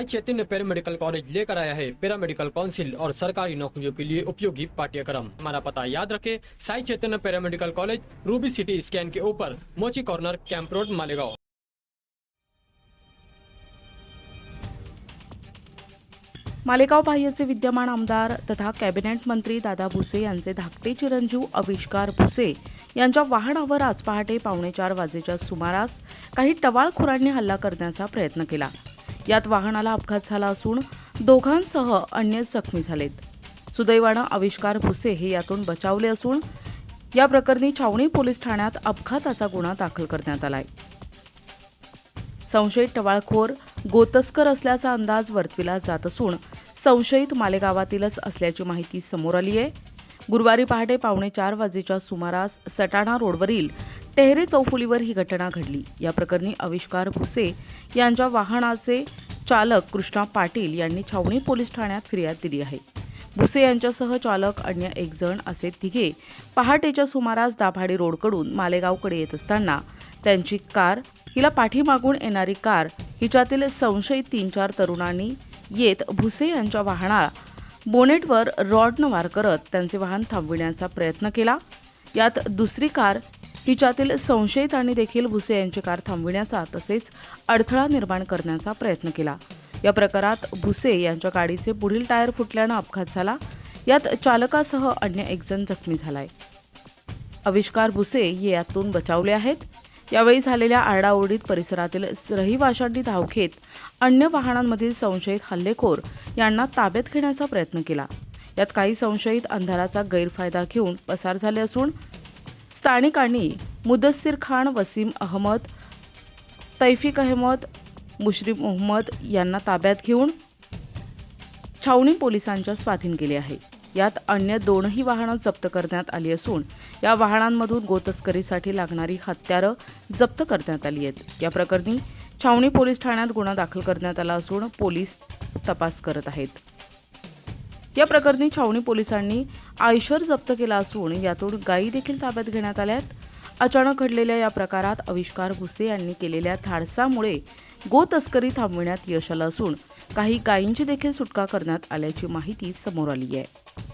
साई चैतन्य paramedical college लेकर आया है। पैरा मेडिकल काउंसिल और सरकारी नौकरियों के लिए उपयोगी पाठ्यक्रम। हमारा पता याद रखे Sai Chaitanya para medical college Ruby City scan के ऊपर मोची corner camp road Malegaon. Malegaon बाह्यचे विद्यमान आमदार तथा कॅबिनेट मंत्री दादा भुसे यांचे धाकटे चिरंजीव आविष्कार भुसे यांच्या वाहनावर आज पहाटे पावणेचार वाजेच्या सुमारास काही टवाळखोरांनी हल्ला करण्याचा प्रयत्न केला. यात वाहनाला अपघात झाला असून दोघांसह अन्य जखमी झालेत. सुदैवानं आविष्कार भुसे हे यातून बचावले असून या प्रकरणी छावणी पोलीस ठाण्यात अपघाताचा गुन्हा दाखल करण्यात आलाय. संशयित टवाळखोर गोतस्कर असल्याचा अंदाज वर्तविला जात असून संशयित मालेगावातीलच असल्याची माहिती समोर आली आहे गुरुवारी पहाटे पावणे चार वाजेच्या सुमारास सटाणा रोडवरील टेहरे चौफुलीवर ही घटना घडली. या प्रकरणी आविष्कार भुसे यांच्या वाहनाचे चालक कृष्णा पाटील यांनी छावणी पोलीस ठाण्यात फिर्याद दिली आहे. भुसे यांच्यासह चालक अन्य एक जण असे तिघे पहाटेच्या सुमारास दाभाडी रोडकडून मालेगावकडे येत असताना त्यांची कार हिला पाठीमागून येणारी कार हिच्यातील संशयित तीन चार तरुणांनी येत भुसे यांच्या वाहनाला बोनेटवर रॉडनं वार करत त्यांचे वाहन थांबविण्याचा प्रयत्न केला. यात दुसरी कार तिच्यातील संशयितांनी देखील भुसे यांची कार थांबविण्याचा तसेच अडथळा निर्माण करण्याचा प्रयत्न केला. या प्रकारात भुसे यांच्या गाडीचे पुढील टायर फुटल्यानं अपघात झाला. यात चालकासह अन्य एकजण जखमी झालाय. आविष्कार भुसे हे यातून बचावले आहेत. यावेळी झालेल्या आरडाओरडीत परिसरातील रहिवाशांनी धाव घेत अन्य वाहनांमधील संशयित हल्लेखोर यांना ताब्यात घेण्याचा प्रयत्न केला. यात काही संशयित अंधाराचा गैरफायदा घेऊन पसार झाले असून स्थानिकांनी मुदस्सीर खान वसीम अहमद तैफिक अहमद मुश्रीफ मोहम्मद यांना ताब्यात घेऊन छावणी पोलिसांच्या स्वाधीन केले आहे. यात अन्य दोनही वाहनं जप्त करण्यात आली असून या वाहनांमधून गोतस्करीसाठी लागणारी हत्यारं जप्त करण्यात आली आहेत. या प्रकरणी छावणी पोलीस ठाण्यात गुन्हा दाखल करण्यात आला असून पोलीस तपास करत आहेत. या प्रकरणी छावणी पोलिसांनी आयशर जप्त केला असून यातून गायी देखील ताब्यात घेण्यात आल्यात. अचानक घडलेल्या या प्रकारात आविष्कार भुसे यांनी केलेल्या धाडसामुळे गो तस्करी थांबविण्यात यश आलं असून काही गायींची देखील सुटका करण्यात आल्याची माहिती समोर आली आहे.